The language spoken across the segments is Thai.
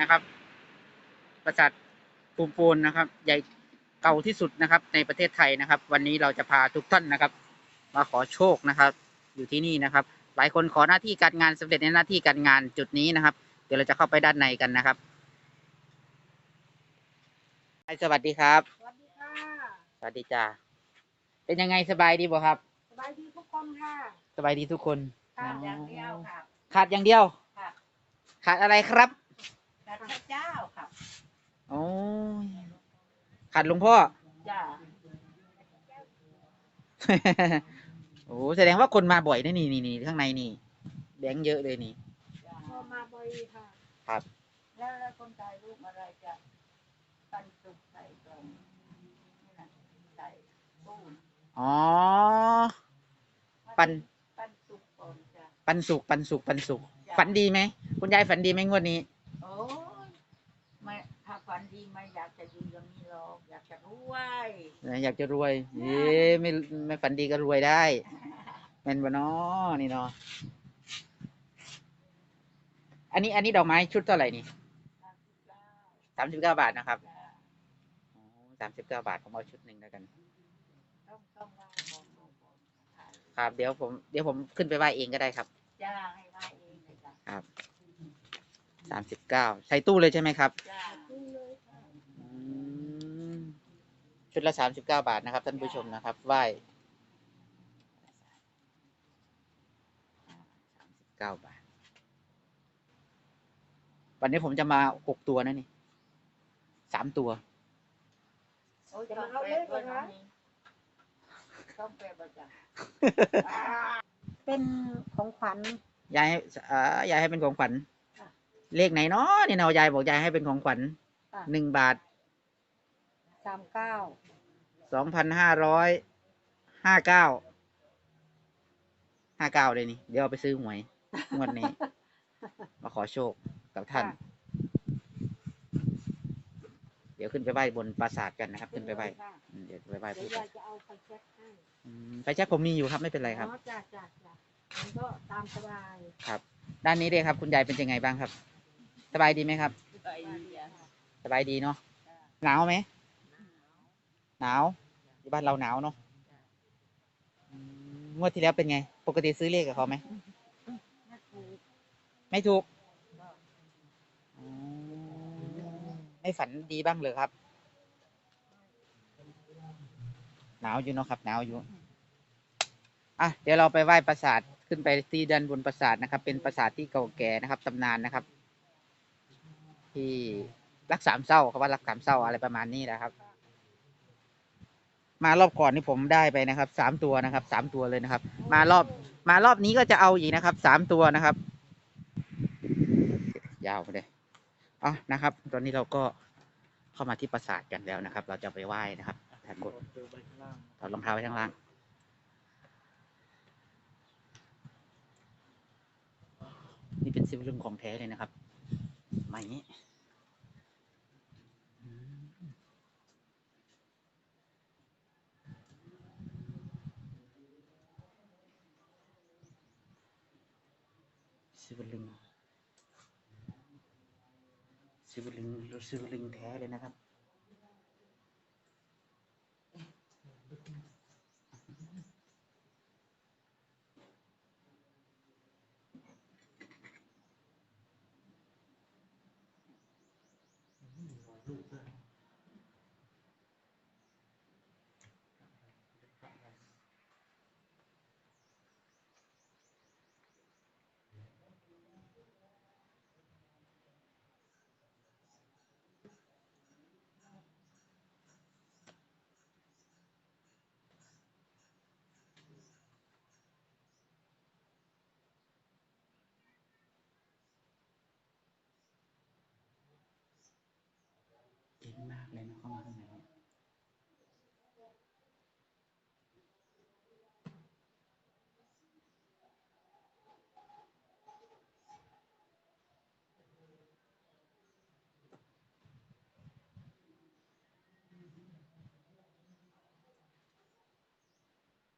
นะครับ ปราสาทภูมิปูนนะครับ ใหญ่เก่าที่สุดนะครับ ในประเทศไทยนะครับ วันนี้เราจะพาทุกท่านนะครับ มาขอโชคนะครับ อยู่ที่นี่นะครับ หลายคนขอหน้าที่การงานสำเร็จในหน้าที่การงานจุดนี้นะครับ เดี๋ยวเราจะเข้าไปด้านในกันนะครับสวัสดีครับ สวัสดีค่ะ สวัสดีจ้าเป็นยังไงสบายดีบ่ครับ สบายดีทุกคนค่ะ สบายดีทุกคนค่ะอ๋ออย่างเดียวค่ะ ขาดอย่างเดียวค่ะขาดอะไรครับ การพระเจ้าค่ะโอ้ยขาดหลวงพ่อ จ้าโอ้แสดงว่าคนมาบ่อยนะนี่นี่นี่ข้างในนี่แบงค์เยอะเลยนี่พอมาบ่อยค่ะครับ แล้วแล้วคนถ่ายรูปอะไรจะปันสุกใส่กล่องนี่นะใส่ตู้อ๋อ ปัน ปันสุกก่อนจ้ะปันสุกปันสุกปันสุกฝันดีไหมคุณยายฝันดีไหมงวดนี้ โอ้ยไม่ถ้าฝันดีไม่อยากจะอยู่อย่างนี้หรอกอยาก จะรวยอยากจะรวยเย้ไม่ไม่ฝันดีก็รวยได้แม่นบ่เนาะนี่เนาะอันนี้อันนี้ดอกไม้ชุดเท่าไหร่นี่สามสิบเก้าบาทนะครับจ้ะสามสิบเก้าบาทผมเอาชุดหนึ่งแล้วกันต้องต้องไหว้บอกบอกบอกถ่ายครับเดี๋ยวผมเดี๋ยวผมขึ้นไปไหว้เองก็ได้ครับจ้าให้ไหว้เองเลยจ้ะครับสามสิบเก้าใส่ตู้เลยใช่ไหมครับจ้าเลยค่ะ อืม ชุดละสามสิบเก้าบาทนะครับ ท่านผู้ชมนะครับไหว้สามสิบเก้าบาท วันนี้ผมจะมาหกตัวนะนี่สามตัวโอ้ยต้องแปลด้วยนะนี่ต้องแปลประจเป็นของขวัญยายให้เอ่อยายให้เป็นของขวัญค่ะเลขไหนเนาะนี่เนาะยายบอกยายให้เป็นของขวัญค่ะหนึ่งบาท สามเก้าสองพันห้าร้อยห้าเก้าห้าเก้าเลยนี่ เดี๋ยวเอาไปซื้อหวยงวดนี้ มาขอโชคกับท่าน เดี๋ยวขึ้นไปไหว้บนปราสาทกันนะครับ ขึ้นไปไหว้ค่ะอืมเดี๋ยวไปไหว้เดี๋ยผู้วยายจะเอาไฟแช็กให้อืมไฟแช็คผมมีอยู่ครับไม่เป็นไรครับ อ๋อจ้าจ้าจ้ามันก็ตามสบายครับด้านนี้เลยครับ คุณยายเป็นยังไงบ้างครับ สบายดีไหมครับำไปจ้ะ สบายดีเนาะหนาวไหม หนาวอยู่บ้านเราหนาวเนาะอืมงวดที่แล้วเป็นไง ปกติซื้อเลขกับเขาไหมน่าถูกไม่ถูกอ๋อไม่ฝันดีบ้างเลยครับ หนาวอยู่เนาะครับ หนาวอยู่ อะ เดี๋ยวเราไปไหว้ปราสาท ขึ้นไปที่ด้านบนปราสาทนะครับ เป็นปราสาทที่เก่าแก่นะครับ ตำนานนะครับ ที่รักสามเศร้าครับว่ารักสามเศร้าอะไรประมาณนี้นะครับ มารอบก่อนนี่ผมได้ไปนะครับสามตัวนะครับสามตัวเลยนะครับ มารอบมารอบนี้ก็จะเอาอีกนะครับสามตัวนะครับ ยาวไปเลยอ๋อนะครับ ตอนนี้เราก็เข้ามาที่ปราสาทกันแล้วนะครับ เราจะไปไหว้นะครับท่านบนถอดรองเท้าไว้ข้างล่างนี่เป็นซิวลึงของแท้เลยนะครับมาอย่างนี้ ซิวลึงซิวลึงซิวลึงแท้เลยนะครับเย็ มากเลยนะเข้ามาข้างในเนี่ย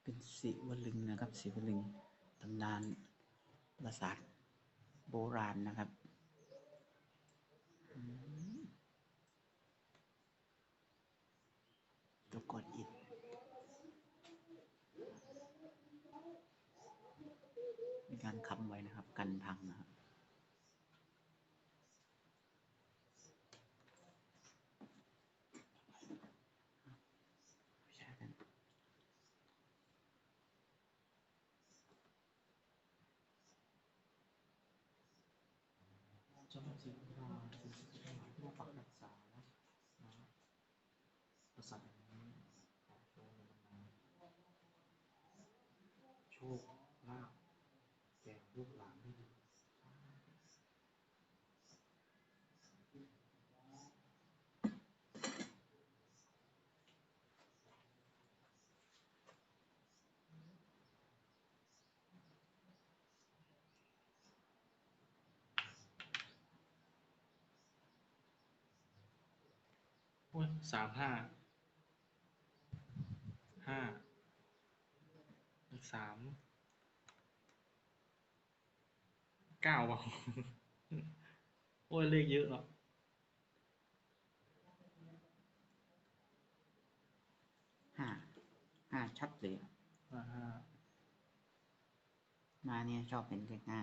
เป็นศิวลึงนะครับศิวลึงตำนานปราสาทโบราณนะครับ แล้วกดอิดมีการค้ำไว้นะครับ กันพังนะครับใช่กันเจ้าหน้าที่ว่าสิ่งที่ทั้งายที่มาปักรักษานะประสาทแห่งนี้ขอโชว์ในบรรดาโช คลาภแก่ลูกหลานด้วยเถิดโอ้ยสามห้าห้า สามเก้าเปล่าโอ้ยเลขเยอะเนาะห้าห้าชัดเลยอะห้าห้ามาเนี่ยชอบเป็นเลขห้า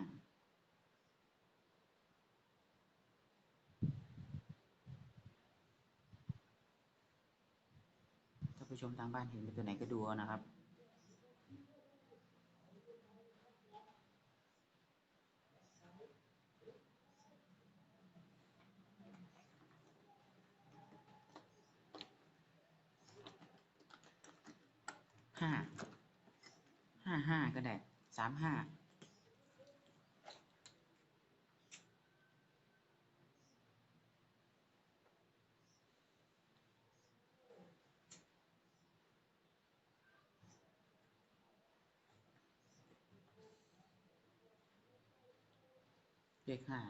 ถ้าผู้ชมทางบ้านเห็นเป็นตัวไหนก็ดูเอานะครับ ห้า ห้าห้า ก็ได้สามห้าเลขห้า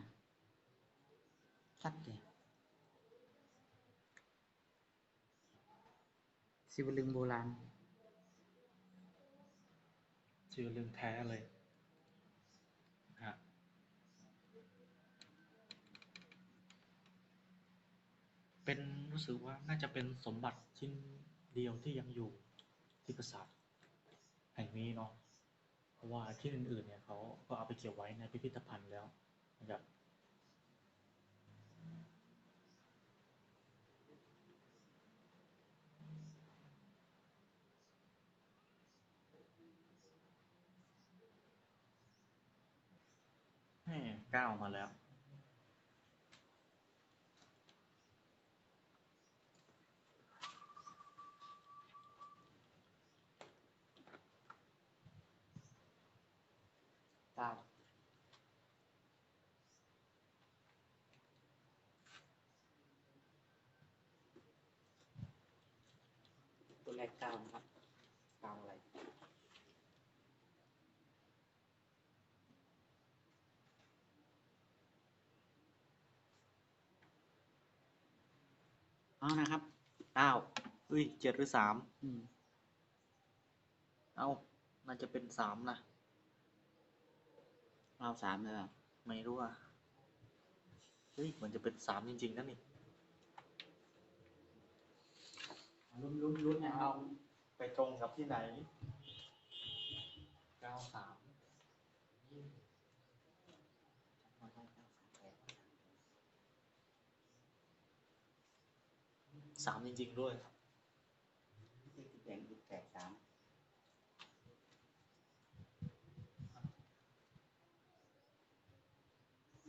ชัดเลยสิวลึงโบราณ ชื่อเรื่องแท้เลยฮะเป็นรู้สึกว่าน่าจะเป็นสมบัติชิ้นเดียวที่ยังอยู่ที่ปราสาทแห่งนี้เนาะเพราะว่าที่อื่นๆเนี่ยเขาก็เอาไปเก็บไว้ในพิพิธภัณฑ์แล้วนะครับ ก้าวมาแล้วเก้าตัวแรกเก้านะครับเก้าอะไร เอานะครับเก้าเฮ้ยเจ็ดหรือสามอืมเอ้าน่าจะเป็นสามนะเก้าสามเลยเหรอไม่รู้อะเฮ้ยเหมือนจะเป็นสามจริงๆนะนี่ลุ้นลุ้นลุ้นนะเอาไปตรงกับที่ไหนเก้าสาม สามจริง ๆ ด้วยเลขที่แดงอีกแปดสาม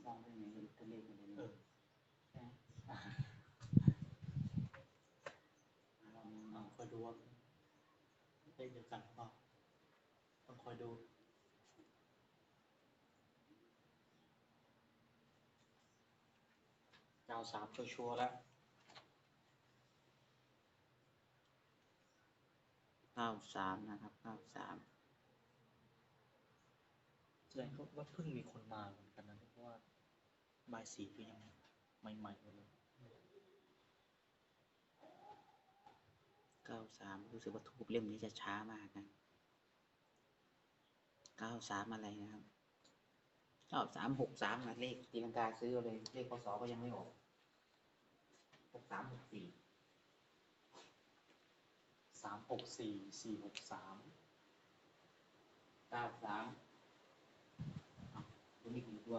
มองได้ไหมเห็นตัวเลขมันเลยเออใช่ไหมอ่าลองลองคอยดูว่าเลขเดียวกันหรือเปล่าต้องคอยดูเก้าสามชัวร์ๆแล้ว เก้าสามนะครับเก้าสามแสดงว่าเพิ่งมีคนมาเหมือนกันนะเพราะว่าบายสีก็ยังใหม่ๆอยู่เลยเก้าสามรู้สึกว่าทูบเล่มนี้จะช้ามากนะเก้าสามอะไรนะครับเก้าสามหกสามนะเลขตีลังกาซื้อเอาเลยเลขพศก็ยังไม่ออกหกสามหกสี่ สามหกสี่สี่หกสามเก้าสามเอาตัวนี้กี่ตัว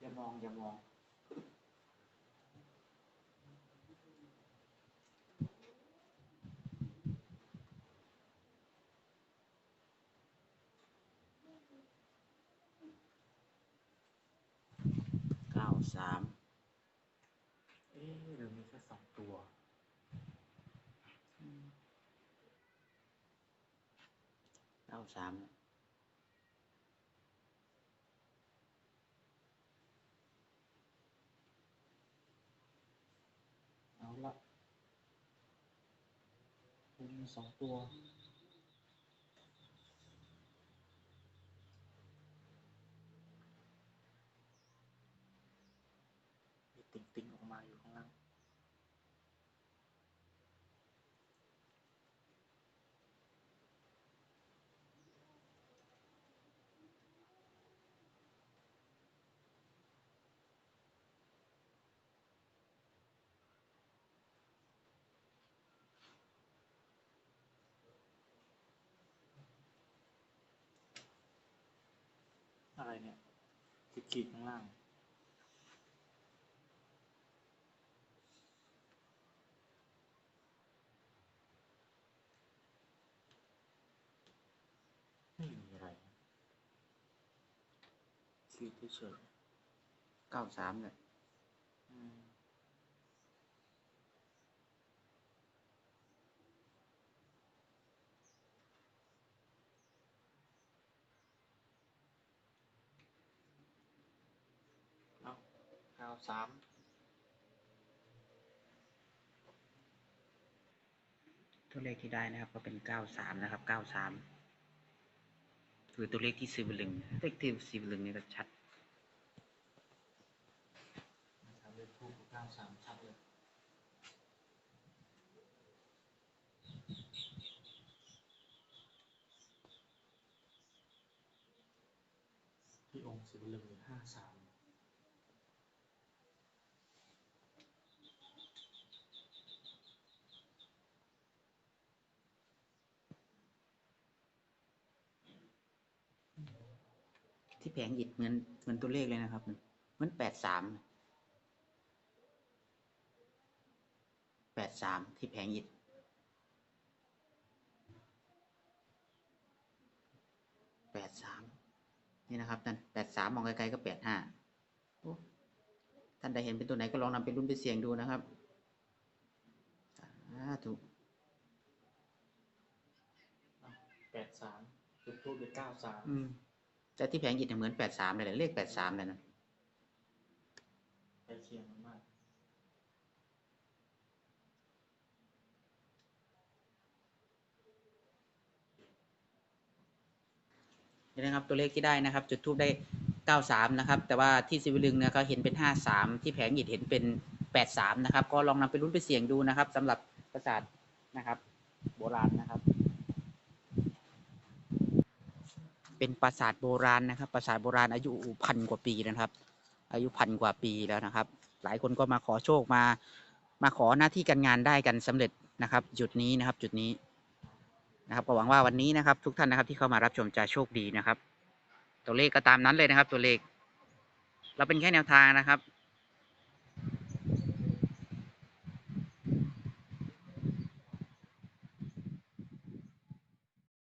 อย่ามองอย่ามอง สามเอ๊ะหรือมีแค่สองตัวเก้าสามเอาละมีสองตัว มีติ่งติ่งๆออก มาอยู่ข้างล่างอะไรเนี่ยขีดขีดข้างล่าง ไม่มีอะไรนะ ขีดเฉยเก้าสามเลยๆอืมเอาเก้าสามตัวเลขที่ได้นะครับ ก็เป็นเก้าสามนะครับเก้าสาม คือตัวเลขที่ซีบลึงเลขที่ซีบลึงนี่ก็ชัดนะครับเลขทูปเก้าสามชัดเลยที่องค์ศิวลึงห้าสาม งหยิดเหมือนเหมือนตัวเลขเลยนะครับ เหมือนแปดสามแปดสามที่แผงหยิดแปดสามนี่นะครับท่านแปดสามมองไกลๆก็แปดห้าท่านใดเห็นเป็นตัวไหนก็ลองนำไปรุ่นไปเสี่ยงดูนะครับสาธุแปดสามจุดทูปด้วยเก้าสามอืม แต่ที่แผงหยิดเนี่ยเหมือนแปดสามเลยเลขแปดสามเลยนะใกล้เคียงกันมากนี่นะครับตัวเลขที่ได้นะครับ จุดทูบได้เก้าสามนะครับ แต่ว่าที่สิวลึงเนี่ยก็เห็นเป็นห้าสามที่แผงหยิดเห็นเป็นแปดสามนะครับ ก็ลองนำไปรุ่นไปเสี่ยงดูนะครับสำหรับประสาทนะครับ โบราณนะครับ เป็นปราสาทโบราณนะครับ ปราสาทโบราณอายุพันกว่าปีนะครับ อายุพันกว่าปีแล้วนะครับ หลายคนก็มาขอโชคมา มาขอหน้าที่การงานได้กันสำเร็จนะครับ จุดนี้นะครับ จุดนี้นะครับก็หวังว่าวันนี้นะครับ ทุกท่านนะครับที่เข้ามารับชมจะโชคดีนะครับ ตัวเลขก็ตามนั้นเลยนะครับ ตัวเลข เราเป็นแค่แนวทางนะครับ